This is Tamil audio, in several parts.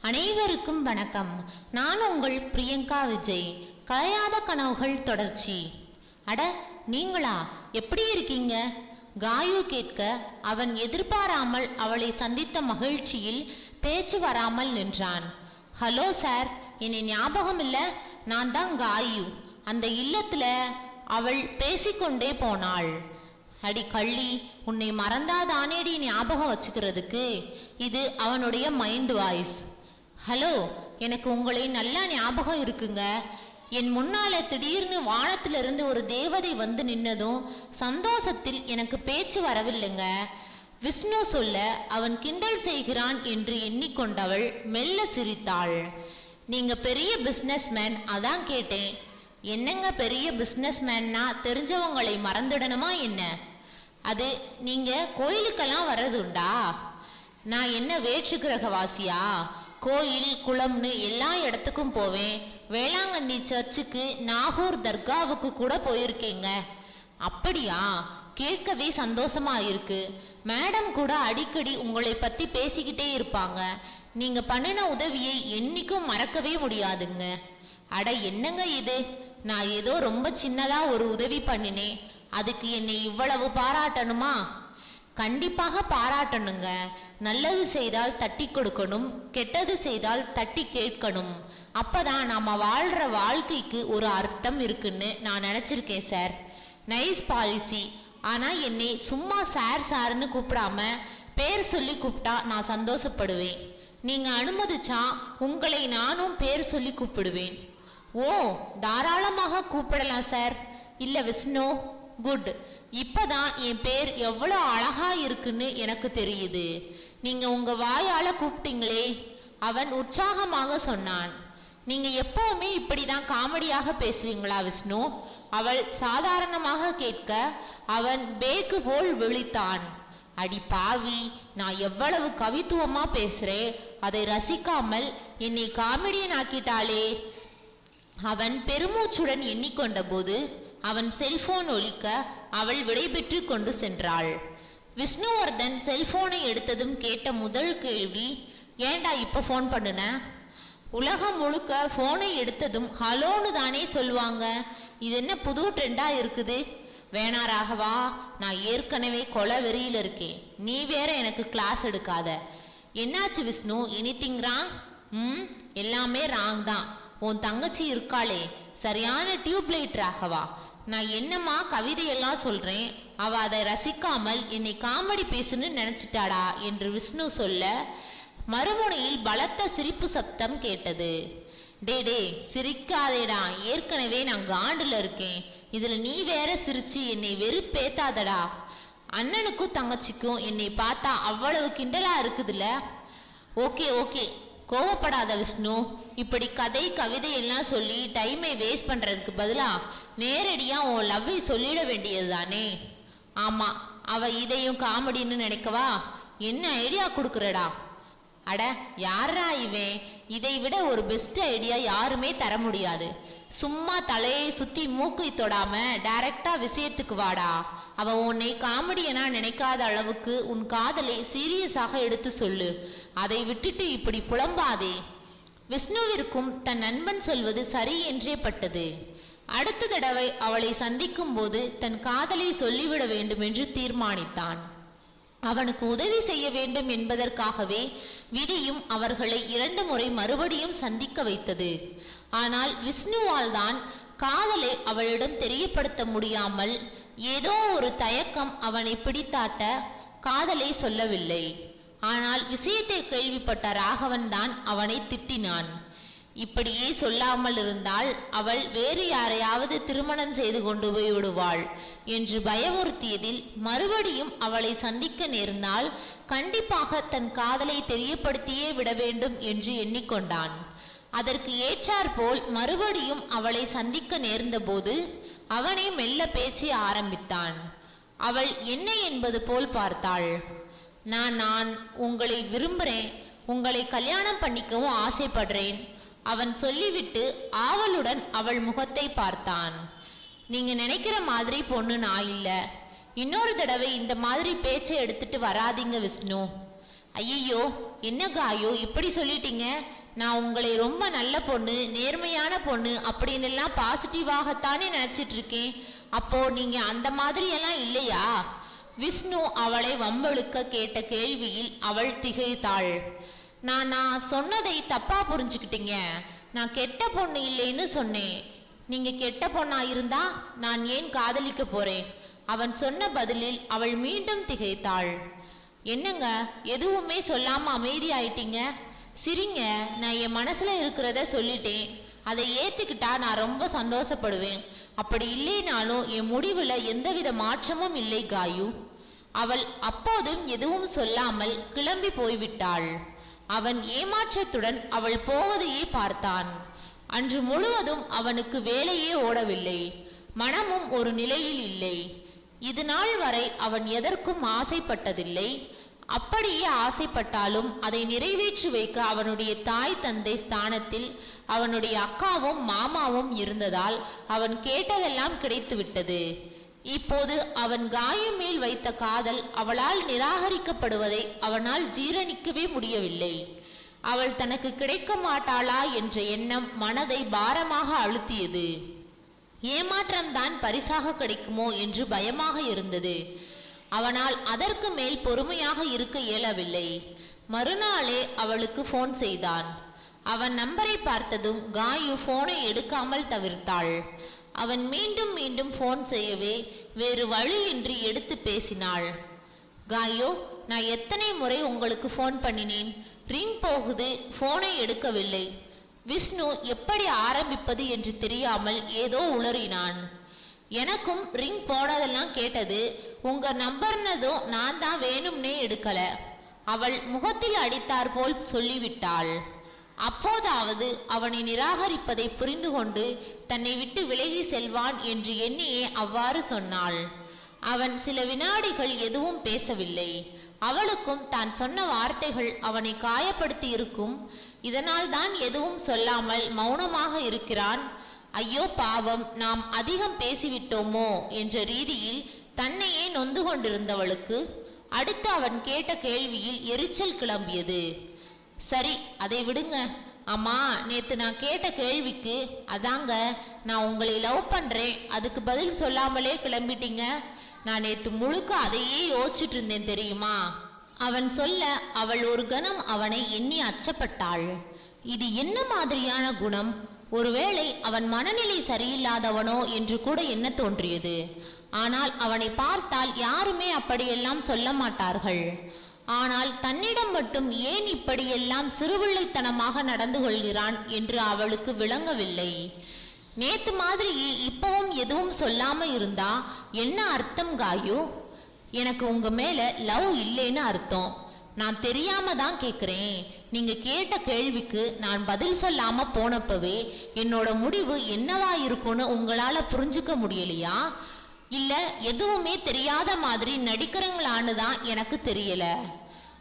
அனைவருக்கும் வணக்கம். நான் உங்கள் பிரியங்கா விஜய். கலையாத கனவுகள் தொடர்ச்சி. அட நீங்களா? எப்படி இருக்கீங்க? காயு கேட்க அவன் எதிர்பாராமல் அவளை சந்தித்த மகிழ்ச்சியில் பேச்சு வராமல் நின்றான். ஹலோ சார் என்னை ஞாபகம் இல்லை? நான் தான் காயு. அந்த இல்லத்தில் அவள் பேசிக்கொண்டே போனாள். அடி கள்ளி உன்னை மறந்தாதானேடி ஞாபகம் வச்சுக்கிறதுக்கு? இது அவனுடைய மைண்ட் வாய்ஸ். ஹலோ எனக்கு உங்களை நல்லா ஞாபகம் இருக்குங்க. என் முன்னால திடீர்னு வானத்திலிருந்து ஒரு தேவதை வந்து நின்னதும் சந்தோஷத்தில் எனக்கு பேச்சு வரவில்லைங்க. விஷ்ணு சொல்ல அவன் கிண்டல் செய்கிறான் என்று எண்ணிக்கொண்டவள் மெல்ல சிரித்தாள். நீங்க பெரிய பிஸ்னஸ்மேன் அதான் கேட்டேன். என்னங்க பெரிய பிஸ்னஸ்மேன்னா தெரிஞ்சவங்களை மறந்துடணுமா என்ன? அது நீங்க கோயிலுக்கெல்லாம் வர்றதுண்டா? நான் என்ன வேற்று கிரகவாசியா கோயில் குளம்னு எல்லா இடத்துக்கும் போவேன். வேளாங்கண்ணி சர்ச்சுக்கு நாகூர் தர்காவுக்கு கூட போயிருக்கேங்க. அப்படியா? கேட்கவே சந்தோஷமா இருக்கு. மேடம் கூட அடிக்கடி உங்களை பத்தி பேசிக்கிட்டே இருப்பாங்க. நீங்க பண்ணின உதவியை என்னைக்கும் மறக்கவே முடியாதுங்க. அட என்னங்க இது? நான் ஏதோ ரொம்ப சின்னதா ஒரு உதவி பண்ணினேன். அதுக்கு என்னை இவ்வளவு பாராட்டணுமா? கண்டிப்பாக பாராட்டணுங்க. நல்லது செய்தால் தட்டி கொடுக்கணும் கெட்டது செய்தால் தட்டி கேட்கணும். அப்பதான் நாம் வாழ்கிற வாழ்க்கைக்கு ஒரு அர்த்தம் இருக்குன்னு நான் நினச்சிருக்கேன் சார். நைஸ் பாலிசி ஆனால் என்னை சும்மா சார் சார்னு கூப்பிடாம பேர் சொல்லி கூப்பிட்டா நான் சந்தோஷப்படுவேன். நீங்கள் அனுமதிச்சா உங்களை நானும் பேர் சொல்லி கூப்பிடுவேன். ஓ தாராளமாக கூப்பிடலாம் சார். இல்லை விஷ்ணு குட். இப்போதான் என் பேர் எவ்வளோ அழகா இருக்குன்னு எனக்கு தெரியுது. நீங்க உங்க வாயால கூப்பிட்டீங்களே அவன் உற்சாகமாக சொன்னான். நீங்க எப்பவுமே இப்படிதான் காமெடியாக பேசுவீங்களா விஷ்ணு? அவள் சாதாரணமாக கேட்க அவன் பேக்கு போல் விழித்தான். அடி பாவி நான் எவ்வளவு கவித்துவமா பேசுறேன் அதை ரசிக்காமல் என்னை காமெடியன் ஆக்கிட்டாளே. அவன் பெருமூச்சுடன் எண்ணிக்கொண்ட போது அவன் செல்போன் ஒலிக்க அவள் விடைபெற்று கொண்டு சென்றாள். விஷ்ணுவர்தன் செல்போனை எடுத்ததும் கேட்ட முதல் கேள்வி ஏன்டா இப்போ ஃபோன் பண்ணுன? உலகம் முழுக்க ஃபோனை எடுத்ததும் ஹலோன்னு தானே சொல்லுவாங்க. இது என்ன புது ட்ரெண்டாக இருக்குது? வேணா ராகவா நான் ஏற்கனவே கொலை வெறியில் இருக்கேன். நீ வேற எனக்கு கிளாஸ் எடுக்காத. என்னாச்சு விஷ்ணு எனிதிங் ராங் ம் எல்லாமே ராங் தான். உன் தங்கச்சி இருக்காளே. சரியான டியூப்லைட் ராகவா. நான் என்னம்மா கவிதையெல்லாம் சொல்கிறேன் அவ அதை ரசிக்காமல் என்னை காமெடி பேசுன்னு நினைச்சிட்டாடா என்று விஷ்ணு சொல்ல மறுமுனையில் பலத்த சிரிப்பு சப்தம் கேட்டது. டே டே சிரிக்காதேடா. ஏற்கனவே நான் காண்டில் இருக்கேன். இதில் நீ வேற சிரிச்சு என்னை வெறுப்பேத்தாதடா. அண்ணனுக்கும் தங்கச்சிக்கும் என்னை பார்த்தா அவ்வளவு கிண்டலா இருக்குதுல்ல ஓகே ஓகே. கோவப்படாத விஷ்ணு. இப்படி கதை கவிதை எல்லாம் சொல்லி டைமை வேஸ்ட் பண்ணுறதுக்கு பதிலாக நேரடியாக உன் லவ்வை சொல்லிட வேண்டியது தானே ஆமா அவ இதையும் காமெடின்னு நினைக்கவா? என்ன ஐடியா கொடுக்குறடா? அட யாரா இவன் இதை விட ஒரு பெஸ்ட் ஐடியா யாருமே தர முடியாது. சும்மா தலையை சுத்தி மூக்கை தொடாம டைரக்டா விஷயத்துக்கு வாடா. அவ உன்னை காமெடியனா நினைக்காத அளவுக்கு உன் காதலை சீரியஸாக எடுத்து சொல்லு. அதை விட்டுட்டு இப்படி புலம்பாதே. விஷ்ணுவிற்கும் தன் நண்பன் சொல்வது சரி என்றே பட்டது. அடுத்த தடவை அவளை சந்திக்கும் போது தன் காதலை சொல்லிவிட வேண்டும் என்று தீர்மானித்தான். அவனுக்கு உதவி செய்ய வேண்டும் என்பதற்காகவே விதியும் அவர்களை இரண்டு முறை மறுபடியும் சந்திக்க வைத்தது. ஆனால் விஷ்ணுவால் தான் காதலை அவளிடம் தெரியப்படுத்த முடியாமல் ஏதோ ஒரு தயக்கம் அவனை பிடித்தாட்ட காதலை சொல்லவில்லை. ஆனால் விஷயத்தை கேள்விப்பட்ட ராகவன் தான் அவனை திட்டினான். இப்படியே சொல்லாமல் இருந்தால் அவள் வேறு யாரையாவது திருமணம் செய்து கொண்டு போய் விடுவாள் என்று பயமுறுத்தியதில் மறுபடியும் அவளை சந்திக்க நேர்ந்தால் கண்டிப்பாக தன் காதலை தெரியப்படுத்தியே விட வேண்டும் என்று எண்ணிக்கொண்டான். அதற்கு ஏற்றாற்போல் மறுபடியும் அவளை சந்திக்க நேர்ந்தபோது அவனே மெல்ல பேச்சை ஆரம்பித்தான். அவள் என்ன என்பது போல் பார்த்தாள். நான் நான் உங்களை விரும்புகிறேன் உங்களை கல்யாணம் பண்ணிக்கவும் ஆசைப்படுறேன். அவன் சொல்லிவிட்டு ஆவலுடன் அவள் முகத்தை பார்த்தான். நீங்க நினைக்கிற மாதிரி பொண்ணு நான் இல்லை. இன்னொரு தடவை இந்த மாதிரி பேச்சை எடுத்துட்டு வராதீங்க விஷ்ணு. ஐயையோ என்ன காயோ இப்படி சொல்லிட்டீங்க? நான் உங்களை ரொம்ப நல்ல பொண்ணு நேர்மையான பொண்ணு அப்படின்னு எல்லாம் பாசிட்டிவாகத்தானே நினச்சிட்டு இருக்கேன் அப்போ நீங்க அந்த மாதிரியெல்லாம் இல்லையா? விஷ்ணு அவளை வம்பழுக்க கேட்ட கேள்வியில் அவள் திகைத்தாள். நான் நான் சொன்னதை தப்பாக புரிஞ்சுக்கிட்டீங்க. நான் கெட்ட பொண்ணு இல்லைன்னு சொன்னேன். நீங்கள் கெட்ட பொண்ணா இருந்தா நான் ஏன் காதலிக்க போறேன்? அவன் சொன்ன பதிலில் அவள் மீண்டும் திகைத்தாள். என்னங்க எதுவுமே சொல்லாம அமைதி ஆயிட்டீங்க சிரிங்க நான் என் மனசுல இருக்கிறத சொல்லிட்டேன். அதை ஏத்துக்கிட்டா நான் ரொம்ப சந்தோஷப்படுவேன். அப்படி இல்லைனாலும் என் முடிவுல எந்தவித மாற்றமும் இல்லை காயு. அவள் அப்போதும் எதுவும் சொல்லாமல் கிளம்பி போய்விட்டாள். அவன் ஏமாற்றத்துடன் அவள் போவதையே பார்த்தான். அன்று முழுவதும் அவனுக்கு வேலையே ஓடவில்லை. மனமும் ஒரு நிலையில் இல்லை. இது நாள் வரை அவன் எதற்கும் ஆசைப்பட்டதில்லை. அப்படியே ஆசைப்பட்டாலும் அதை நிறைவேற்றி வைக்க அவனுடைய தாய் தந்தை ஸ்தானத்தில் அவனுடைய அக்காவும் மாமாவும் இருந்ததால் அவன் கேட்டதெல்லாம் கிடைத்துவிட்டது. இப்போது அவன் காயம் மேல் வைத்த காதல் அவளால் நிராகரிக்கப்படுவதை அவனால் ஜீரணிக்கவே முடியவில்லை. அவள் தனக்கு கிடைக்க மாட்டாளா என்ற எண்ணம் மனதை பாரமாக அழுத்தியது. ஏமாற்றம்தான் பரிசாக கிடைக்குமோ என்று பயமாக இருந்தது. அவனால் அதற்கு மேல் பொறுமையாக இருக்க இயலவில்லை. மறுநாளே அவளுக்கு ஃபோன் செய்தான். அவன் நம்பரை பார்த்ததும் காயு போனை எடுக்காமல் தவிர்த்தாள். அவன் மீண்டும் மீண்டும் ஃபோன் செய்யவே வேறு வழியின்றி எடுத்து பேசினாள். காயோ நான் எத்தனை முறை உங்களுக்கு ஃபோன் பண்ணினேன்? ரிங் போகுது ஃபோனை எடுக்கவில்லை. விஷ்ணு எப்படி ஆரம்பிப்பது என்று தெரியாமல் ஏதோ உளறினான். எனக்கும் ரிங் போனதெல்லாம் கேட்டது உங்க நம்பர்னதும் நான் தான் வேணும்னே எடுக்கல. அவள் முகத்தில் அடித்தார் போல் சொல்லிவிட்டாள். அப்போதாவது அவனை நிராகரிப்பதை புரிந்து கொண்டு தன்னை விட்டு விலகி செல்வான் என்று எண்ணியே அவ்வாறு சொன்னாள். அவன் சில வினாடிகள் எதுவும் பேசவில்லை. அவளுக்கும் தான் சொன்ன வார்த்தைகள் அவனை காயப்படுத்தி இருக்கும் இதனால் தான் எதுவும் சொல்லாமல் மௌனமாக இருக்கிறான். ஐயோ பாவம் நாம் அதிகம் பேசிவிட்டோமோ என்ற ரீதியில் தன்னையே நொந்து கொண்டிருந்தவளுக்கு அடுத்து அவன் கேட்ட கேள்வியில் எரிச்சல் கிளம்பியது. சரி அதை விடுங்க. அம்மா நேத்து நான் கேட்ட கேள்விக்கு அதாங்க நான் உங்களை லவ் பண்றேன். அதுக்கு பதில் சொல்லாமலே கிளம்பிட்டீங்க. நான் நேத்து முழுக்க அதையே யோசிச்சுட்டு இருந்தேன் தெரியுமா? அவன் சொல்ல அவள் ஒரு கணம் அவனை எண்ணி அச்சப்பட்டாள். இது என்ன மாதிரியான குணம்? ஒருவேளை அவன் மனநிலை சரியில்லாதவனோ என்று கூட என்ன தோன்றியது? ஆனால் அவனை பார்த்தால் யாருமே அப்படியெல்லாம் சொல்ல மாட்டார்கள். ஆனால் தன்னிடம் மட்டும் ஏன் இப்படியெல்லாம் சிறுபிள்ளைத்தனமாக நடந்து கொள்கிறான் என்று அவளுக்கு விளங்கவில்லை. நேத்து மாதிரி இப்பவும் எதுவும் சொல்லாம இருந்தா என்ன அர்த்தம் காயு? எனக்கு உங்க மேல லவ் இல்லைன்னு அர்த்தம். நான் தெரியாம தான் கேக்குறேன். நீங்க கேட்ட கேள்விக்கு நான் பதில் சொல்லாம போனப்பவே என்னோட முடிவு என்னவா இருக்கும்னு உங்களால புரிஞ்சுக்க முடியலையா? இல்லை எதுவுமே தெரியாத மாதிரி நடிக்கிறங்களான்னு தான் எனக்கு தெரியல.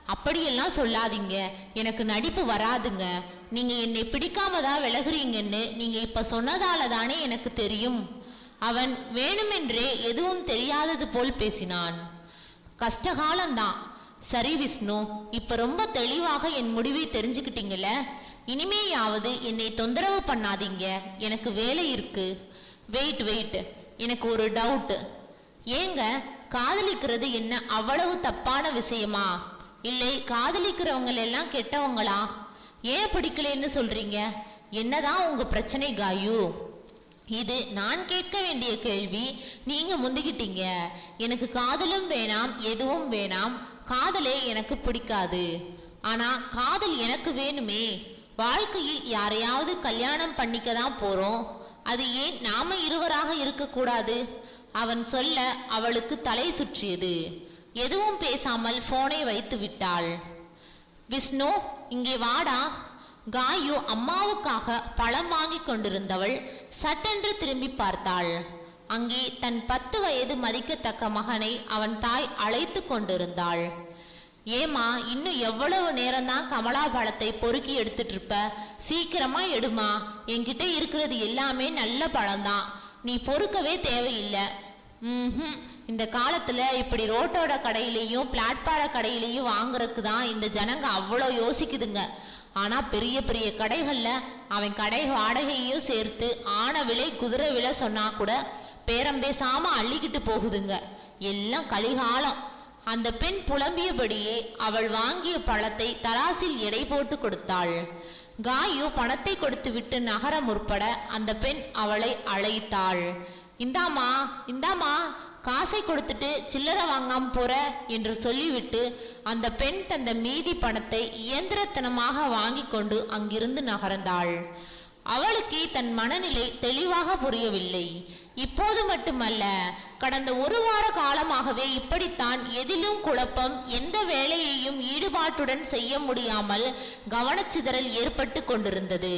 அப்படியெல்லாம் சொல்லாதீங்க. எனக்கு நடிப்பு வராதுங்க. நீங்கள் என்னை பிடிக்காம தான் விலகுறீங்கன்னு நீங்கள் இப்போ சொன்னதால தானே எனக்கு தெரியும். அவன் வேணுமென்றே எதுவும் தெரியாதது போல் பேசினான். கஷ்டகாலம்தான். சரி விஷ்ணு இப்போ ரொம்ப தெளிவாக என் முடிவை தெரிஞ்சுக்கிட்டீங்கள இனிமேயாவது என்னை தொந்தரவு பண்ணாதீங்க. எனக்கு வேலை இருக்கு. Wait wait. எனக்கு ஒரு டவுட்டு ஏங்க காதலிக்கிறது என்ன அவ்வளவு தப்பான விஷயமா? இல்லை காதலிக்கிறவங்க எல்லாம் கெட்டவங்களா? ஏன் பிடிக்கலன்னு சொல்றீங்க? என்னதான் உங்க பிரச்சனை காயு? இது நான் கேட்க வேண்டிய கேள்வி. நீங்க முந்திக்கிட்டீங்க. எனக்கு காதலும் வேணாம் எதுவும் வேணாம். காதலே எனக்கு பிடிக்காது. ஆனா காதல் எனக்கு வேணுமே. வாழ்க்கையில் யாரையாவது கல்யாணம் பண்ணிக்க தான் போறோம். அது ஏன் நாம இருவராக இருக்கக்கூடாது? அவன் சொல்ல அவளுக்கு தலை சுற்றியது. எதுவும் பேசாமல் போனை வைத்து விட்டாள். விஷ்ணு இங்கே வாடா. காயு அம்மாவுக்காக பழம் வாங்கி கொண்டிருந்தவள் சட்டென்று திரும்பி பார்த்தாள். அங்கே தன் பத்து வயது மதிக்கத்தக்க மகனை அவன் தாய் அழைத்து கொண்டிருந்தாள். ஏமா இன்னும் எவ்வளவு நேரம்தான் கமலா பழத்தை பொறுக்கி எடுத்துட்டு இருப்ப சீக்கிரமா எடுமா. என்கிட்ட இருக்கிறது எல்லாமே நல்ல பழம்தான். நீ பொறுக்கவே தேவையில்லை. ம் இந்த காலத்துல இப்படி ரோட்டோட கடையிலையும் பிளாட்பார கடையிலையும் வாங்குறதுக்கு தான் இந்த ஜனங்க அவ்வளோ யோசிக்குதுங்க. ஆனா பெரிய பெரிய கடைகள்ல அவன் கடை வாடகையையும் சேர்த்து ஆன விலை குதிரை விலை சொன்னா கூட பேரம் பேசாம அள்ளிக்கிட்டு போகுதுங்க. எல்லாம் கலிகாலம். அந்த பெண் புலம்பியபடியே அவள் வாங்கிய பழத்தை தராசில் எடை போட்டு கொடுத்தாள். காயு பணத்தை கொடுத்து விட்டு நகர முற்பட அந்த பெண் அவளை அழைத்தாள். இந்தாமா இந்தாமா காசை கொடுத்துட்டு சில்லறை வாங்காம போற என்று சொல்லிவிட்டு அந்த பெண் தந்த மீதி பணத்தை இயந்திரத்தனமாக வாங்கி கொண்டு அங்கிருந்து நகர்ந்தாள். அவளுக்கு தன் மனநிலை தெளிவாக புரியவில்லை. இப்போது மட்டுமல்ல கடந்த ஒரு வார காலமாகவே இப்படித்தான் எதிலும் குழப்பம் எந்த வேலையையும் ஈடுபாட்டுடன் செய்ய முடியாமல் கவனச்சிதறல் ஏற்பட்டு கொண்டிருந்தது.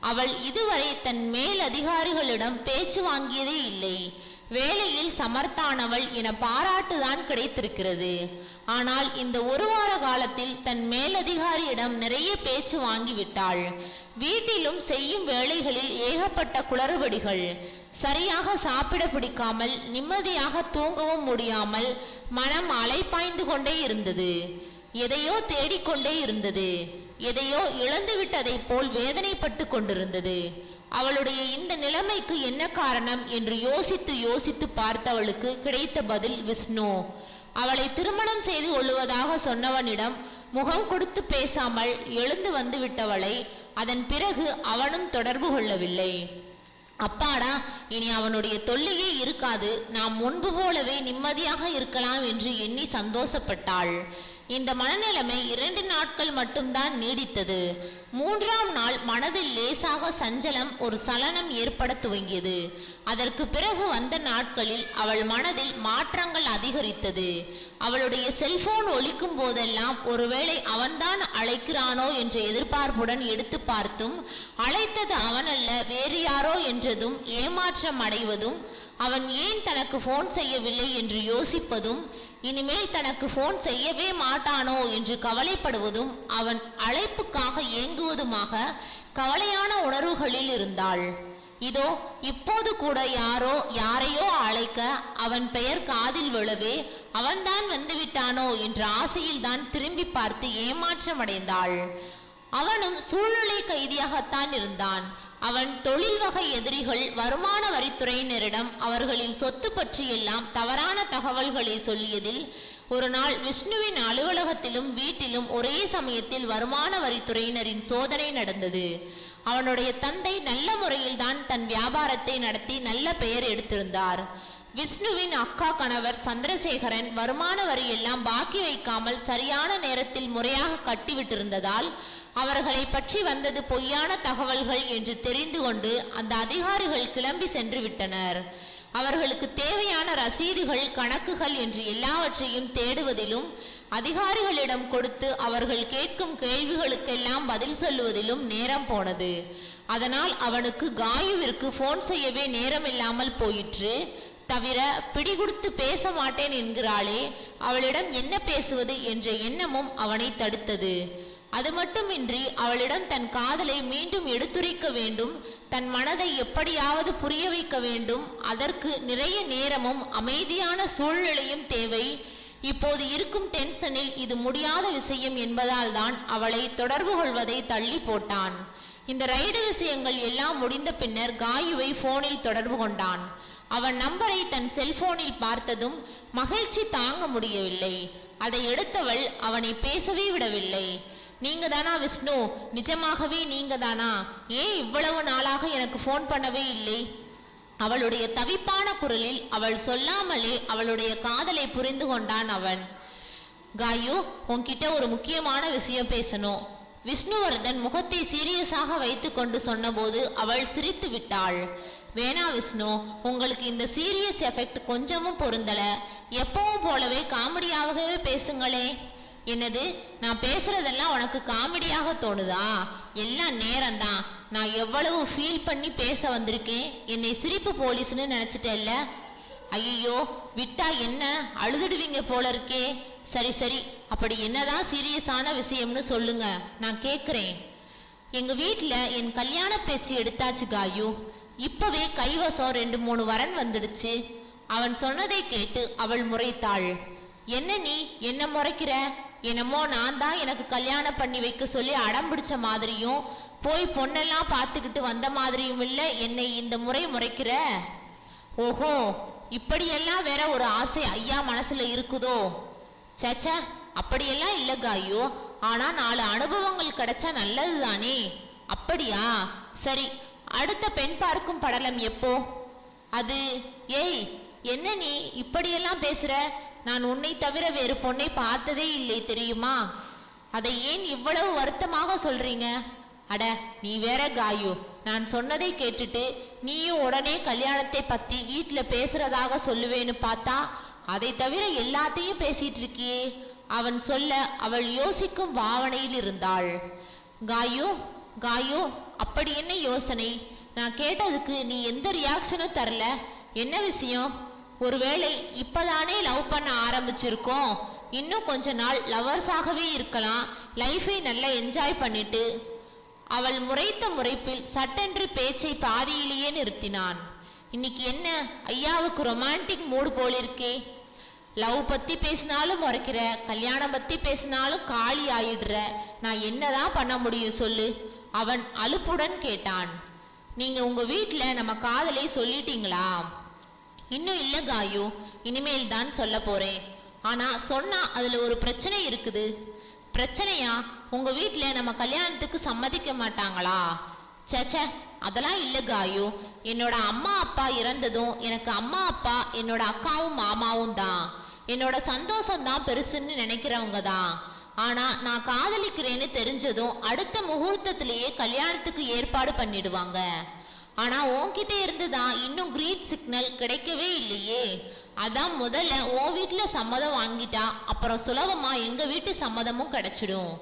அவள் இதுவரை தன் மேல் அதிகாரிகளிடம் பேச்சு வாங்கியதே இல்லை. வேலையில் சமர்த்தானவள் என பாராட்டுதான் கிடைத்திருக்கிறது. ஆனால் இந்த ஒரு வார காலத்தில் தன் மேலதிகாரியிடம் நிறைய பேச்சு வாங்கிவிட்டாள் வீட்டிலும் செய்யும் வேலைகளில் ஏகப்பட்ட குளறுபடிகள். சரியாக சாப்பிட பிடிக்காமல் நிம்மதியாக தூங்கவும் முடியாமல் மனம் அலைப்பாய்ந்து கொண்டே இருந்தது. எதையோ தேடிக்கொண்டே இருந்தது. எதையோ இழந்துவிட்டதைப் போல் வேதனைப்பட்டு கொண்டிருந்தது. அவளுடைய இந்த நிலைமைக்கு என்ன காரணம் என்று யோசித்து யோசித்து பார்த்தவளுக்கு கிடைத்த பதில் விஷ்ணு. அவளை திருமணம் செய்து கொள்ளுவதாக சொன்னவனிடம் முகம் கொடுத்து பேசாமல் எழுந்து வந்து விட்டவளை அதன் பிறகு அவனும் தொடர்பு கொள்ளவில்லை. அப்பாடா இனி அவனுடைய தொல்லையே இருக்காது. நாம் முன்பு போலவே நிம்மதியாக இருக்கலாம் என்று எண்ணி சந்தோஷப்பட்டாள். இந்த மனநிலைமை இரண்டு நாட்கள் மட்டும்தான் நீடித்தது. மூன்றாம் நாள் மனதில் லேசாக சஞ்சலம் ஒரு சலனம் ஏற்பட துவங்கியது. அதற்கு பிறகு வந்த நாட்களில் அவள் மனதில் மாற்றங்கள் அதிகரித்தது. அவளுடைய செல்போன் ஒழிக்கும் போதெல்லாம் ஒருவேளை அவன்தான் அழைக்கிறானோ என்ற எதிர்பார்ப்புடன் எடுத்து பார்த்தும் அழைத்தது அவனல்ல வேறு யாரோ என்றதும் ஏமாற்றம் அடைவதும் அவன் ஏன் தனக்கு போன் செய்யவில்லை என்று யோசிப்பதும் இனிமேல் தனக்கு போன் செய்யவே மாட்டானோ என்று கவலைப்படுவதும் அவன் அழைப்புக்காக ஏங்குவதுமாக கவலையான உணர்வுகளில் இருந்தாள். இதோ இப்போது கூட யாரோ யாரையோ அழைக்க அவன் பெயர் காதில் விழவே அவன்தான் வந்துவிட்டானோ என்ற ஆசையில்தான் திரும்பி பார்த்து ஏமாற்றமடைந்தாள். அவனும் சூழ்நிலை கைதியாகத்தான் இருந்தான். அவன் தொழில் வகை எதிரிகள் வருமான வரித்துறையினரிடம் அவர்களின் சொத்து பற்றியெல்லாம் தவறான தகவல்களை சொல்லியதில் ஒரு நாள் விஷ்ணுவின் அலுவலகத்திலும் வீட்டிலும் ஒரே சமயத்தில் வருமான வரித்துறையினரின் சோதனை நடந்தது. அவனுடைய தந்தை நல்ல முறையில்தான் தன் வியாபாரத்தை நடத்தி நல்ல பெயர் எடுத்திருந்தார். விஷ்ணுவின் அக்கா கணவர் சந்திரசேகரன் வருமான வரி எல்லாம் பாக்கி வைக்காமல் சரியான நேரத்தில் முறையாக கட்டிவிட்டிருந்ததால் அவர்களை பற்றி வந்தது பொய்யான தகவல்கள் என்று தெரிந்து கொண்டு அந்த அதிகாரிகள் கிளம்பி சென்று விட்டனர். அவர்களுக்கு தேவையான ரசீதுகள் கணக்குகள் என்று எல்லாவற்றையும் தேடுவதிலும் அதிகாரிகளிடம் கொடுத்து அவர்கள் கேட்கும் கேள்விகளுக்கெல்லாம் பதில் சொல்லுவதிலும் நேரம் போனது. அதனால் அவனுக்கு காயுவிற்கு போன் செய்யவே நேரமில்லாமல் போயிற்று. தவிர பிடிகுடுத்து பேச மாட்டேன் என்கிறாளே அவளிடம் என்ன பேசுவது என்ற எண்ணமும் அவனை தடுத்தது. அது மட்டுமின்றி அவளிடம் தன் காதலை மீண்டும் எடுத்துரைக்க வேண்டும் தன் மனதை எப்படியாவது புரிய வைக்க வேண்டும் அதற்கு நிறைய நேரமும் அமைதியான சூழ்நிலையும் தேவை. இப்போது இருக்கும் டென்ஷனில் இது முடியாத விஷயம் என்பதால் தான் அவளை தொடர்பு கொள்வதை தள்ளி போட்டான். இந்த ரைடு விஷயங்கள் எல்லாம் முடிந்த பின்னர் காயுவை போனில் தொடர்பு கொண்டான். அவன் நம்பரை தன் செல்போனில் பார்த்ததும் மகிழ்ச்சி தாங்க முடியவில்லை. அதை எடுத்தவள் அவனை பேசவே விடவில்லை. நீங்க தானா விஷ்ணு? நிஜமாகவே நீங்க தானா ஏன் இவ்வளவு நாளாக எனக்கு ஃபோன் பண்ணவே இல்லை? அவளுடைய தவிப்பான குரலில் அவள் சொல்லாமலே அவளுடைய காதலை புரிந்து கொண்டான் அவன். காயு உன்கிட்ட ஒரு முக்கியமான விஷயம் பேசணும். விஷ்ணுவர்தன் முகத்தை சீரியஸாக வைத்துக்கொண்டு சொன்னபோது அவள் சிரித்து விட்டாள். வேணா விஷ்ணு உங்களுக்கு இந்த சீரியஸ் எஃபெக்ட் கொஞ்சமும் பொருந்தல. எப்பவும் போலவே காமெடியாகவே பேசுங்களே. என்னது? நான் பேசுறதெல்லாம் உனக்கு காமெடியாக தோணுதா? எல்லாம் நேரம்தான். நான் எவ்வளவு ஃபீல் பண்ணி பேச வந்திருக்கேன்? என்னை சிரிப்பு போலீஸ்னு நினைச்சிட்டேல்ல? ஐயோ விட்டா என்ன? அழுதுடுவீங்க போல இருக்கே. சரி சரி. அப்படி என்னதான் சீரியஸான விஷயம்னு சொல்லுங்க. நான் கேட்குறேன் எங்க வீட்டில் என் கல்யாண பேச்சு எடுத்தாச்சு காயு. இப்பவே கைவசம் ரெண்டு மூணு வரன் வந்துடுச்சு. அவன் சொன்னதை கேட்டு அவள் முறைத்தாள். என்ன நீ? என்ன முறைக்கிற? என்னமோ நான் தான் எனக்கு கல்யாணம் பண்ணி வைக்க சொல்லி அடம் பிடிச்ச மாதிரியும் போய் பொண்ணெல்லாம் பார்த்துக்கிட்டு வந்த மாதிரியும் இல்லை என்னை இந்த முறை முறைக்கிற? ஓஹோ! இப்படியெல்லாம் வேற ஒரு ஆசை ஐயா மனசுல இருக்குதோ? சச்சா அப்படியெல்லாம் இல்ல காயு ஆனா நாலு அனுபவங்கள் கிடைச்சா நல்லது தானே அப்படியா? சரி அடுத்த பெண் பார்க்கும் படலம் எப்போ? அது ஏய் என்ன நீ இப்படியெல்லாம் பேசுற? நான் உன்னை தவிர வேறு பொண்ணை பார்த்ததே இல்லை தெரியுமா? அதை ஏன் இவ்வளவு வருத்தமாக சொல்றீங்க? அட நீ வேற காயு. நான் சொன்னதை கேட்டுட்டு நீயும் உடனே கல்யாணத்தை பத்தி வீட்டில் பேசுறதாக சொல்லுவேன்னு பார்த்தா அதை தவிர எல்லாத்தையும் பேசிட்டு இருக்கியே? அவன் சொல்ல அவள் யோசிக்கும் பாவனையில் இருந்தாள். காயு காயோ அப்படி என்ன யோசனை? நான் கேட்டதுக்கு நீ எந்த ரியாக்ஷனும் தரல. என்ன விஷயம்? ஒருவேளை இப்பதானே லவ் பண்ண ஆரம்பிச்சிருக்கோம். இன்னும் கொஞ்ச நாள் லவர்ஸாகவே இருக்கலாம். லைஃபை நல்லா என்ஜாய் பண்ணிட்டு. அவள் முறைத்த முறைப்பில் சட்டென்று பேச்சை பாதியிலேயே நிறுத்தினான். இன்னைக்கு என்ன? ஐயாவுக்கு ரொமான்டிக் மூடு போலிருக்கே. லவ் பத்தி பேசினாலும் முறைக்கிற கல்யாணம் பத்தி பேசினாலும் காலி ஆயிடுற. நான் என்னதான் பண்ண முடியும் சொல்லு. அவன் அலுப்புடன் கேட்டான் நீங்க உங்க வீட்டில் நம்ம காதலை சொல்லிட்டீங்களா? இன்னும் இல்லை காயு இனிமேல் தான் சொல்ல போறேன். ஆனா சொன்னா அதுல ஒரு பிரச்சனை இருக்குது. பிரச்சனையா? உங்க வீட்டில் நம்ம கல்யாணத்துக்கு சம்மதிக்க மாட்டாங்களா? சச்ச அதெல்லாம் இல்லை காயு. என்னோட அம்மா அப்பா இறந்ததும் எனக்கு அம்மா அப்பா என்னோட அக்காவும் மாமாவும் தான். என்னோட சந்தோஷம் தான் பெருசுன்னு நினைக்கிறவங்க தான். ஆனா நான் காதலிக்கிறேன்னு தெரிஞ்சதும் அடுத்த முகூர்த்தத்திலேயே கல்யாணத்துக்கு ஏற்பாடு பண்ணிடுவாங்க. ஆனா உன்கிட்ட இருந்து தான் இன்னும் கிரீன் சிக்னல் கிடைக்கவே இல்லையே. அதான் முதல்ல உன் வீட்டுல சம்மதம் வாங்கிட்டா அப்புறம் சுலபமா எங்க வீட்டு சம்மதமும் கிடைச்சிடும்.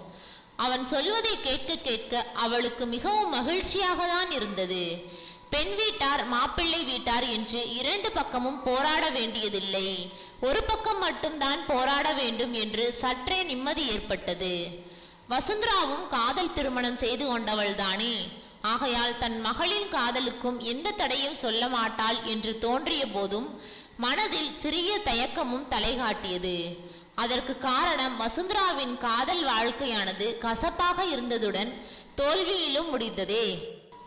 அவன் சொல்வதை கேட்க கேட்க அவளுக்கு மிகவும் மகிழ்ச்சியாக தான் இருந்தது. பெண் வீட்டார் மாப்பிள்ளை வீட்டார் என்று இரண்டு பக்கமும் போராட வேண்டியதில்லை. ஒரு பக்கம் மட்டும்தான் போராட வேண்டும் என்று சற்றே நிம்மதி ஏற்பட்டது. வசுந்தராவும் காதல் திருமணம் செய்து கொண்டவள்தானே. ஆகையால் தன் மகளின் காதலுக்கும் எந்த தடையும் சொல்ல மாட்டாள் என்று தோன்றிய போதும் மனதில் சிறிய தயக்கமும் தலைகாட்டியது. அதற்கு காரணம் வசுந்தராவின் காதல் வாழ்க்கையானது கசப்பாக இருந்ததுடன் தோல்வியிலும் முடிந்ததே.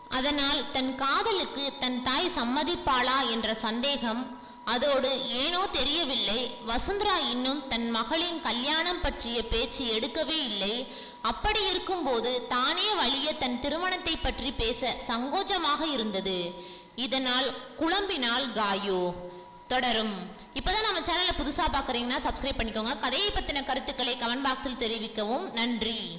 அதனால் தன் காதலுக்கு தன் தாய் சம்மதிப்பாளா என்ற சந்தேகம் அதோடு ஏனோ தெரியவில்லை. வசுந்தரா இன்னும் தன் மகளின் கல்யாணம் பற்றிய பேச்சு எடுக்கவே இல்லை. அப்படி இருக்கும்போது தானே வழிய தன் திருமணத்தை பற்றி பேச சங்கோஜமாக இருந்தது. இதனால் குழம்பினால் காயோ. தொடரும். இப்போதான் நம்ம சேனலை புதுசாக பார்க்குறீங்கன்னா சப்ஸ்கிரைப் பண்ணிக்கோங்க. கதையை பற்றின கருத்துக்களை கமெண்ட் பாக்ஸில் தெரிவிக்கவும். நன்றி.